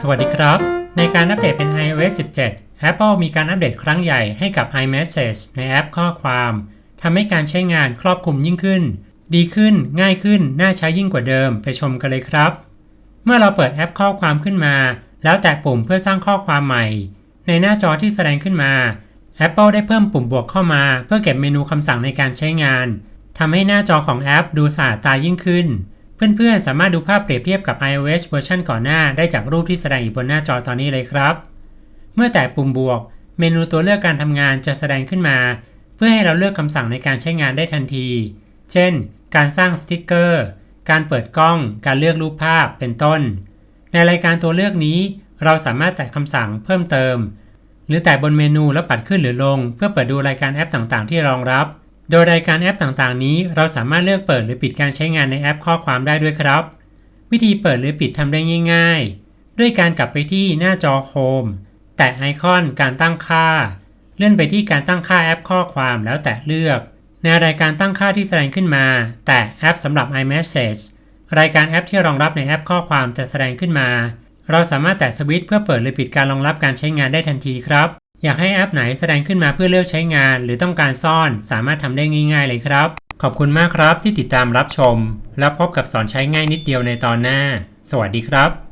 สวัสดีครับ ในการอัปเดตเป็น iOS 17 Apple มีการอัปเดตครั้งใหญ่ให้กับ iMessage ในแอปข้อความทำให้การใช้งานครอบคลุมยิ่งขึ้น ดีขึ้น ง่ายขึ้น น่าใช้ยิ่งกว่าเดิม ไปชมกันเลยครับ เมื่อเราเปิดแอปข้อความขึ้นมา แล้วแตะปุ่มเพื่อสร้างข้อความใหม่ ในหน้าจอที่แสดงขึ้นมา Apple ได้เพิ่มปุ่มบวกเข้ามา เพื่อเก็บเมนูคำสั่งในการใช้งานทำให้หน้าจอของแอปดูสะอาดตายิ่งขึ้น เพื่อนๆ สามารถดูภาพเปรียบเทียบกับ iOS เวอร์ชันก่อนหน้าได้จากรูปที่แสดงอยู่บนหน้าจอตอนนี้เลยครับ เมื่อแตะปุ่มบวก เมนูตัวเลือกการทำงานจะแสดงขึ้นมา เพื่อให้เราเลือกคำสั่งในการใช้งานได้ทันที เช่น การสร้างสติกเกอร์ การเปิดกล้อง การเลือกรูปภาพ เป็นต้น ในรายการตัวเลือกนี้ เราสามารถแตะคำสั่งเพิ่มเติม หรือแตะบนเมนูแล้วปัดขึ้นหรือลง เพื่อเปิดดูรายการแอปต่างๆ ที่รองรับ โดยรายการแอปต่างๆ นี้เราสามารถเลือกเปิดหรือปิดการใช้งานในแอปข้อความได้ด้วยครับ วิธีเปิดหรือปิดทำได้ง่าย ๆ ด้วยการกลับไปที่หน้าจอโฮมแตะไอคอนการตั้งค่า เลื่อนไปที่การตั้งค่าแอปข้อความแล้วแตะเลือก ในรายการตั้งค่าที่แสดงขึ้นมา แตะแอปสำหรับ iMessage รายการแอปที่รองรับในแอปข้อความจะแสดงขึ้นมา เราสามารถแตะสวิตช์เพื่อเปิดหรือปิดการรองรับการใช้งานได้ทันทีครับ อยากให้แอปไหนแสดงขึ้นมาเพื่อเลือกใช้งาน หรือต้องการซ่อนสามารถทำได้ง่าย ๆ เลยครับ ขอบคุณมากครับที่ติดตามรับชม แล้วพบกับสอนใช้ง่ายนิดเดียวในตอนหน้า สวัสดีครับ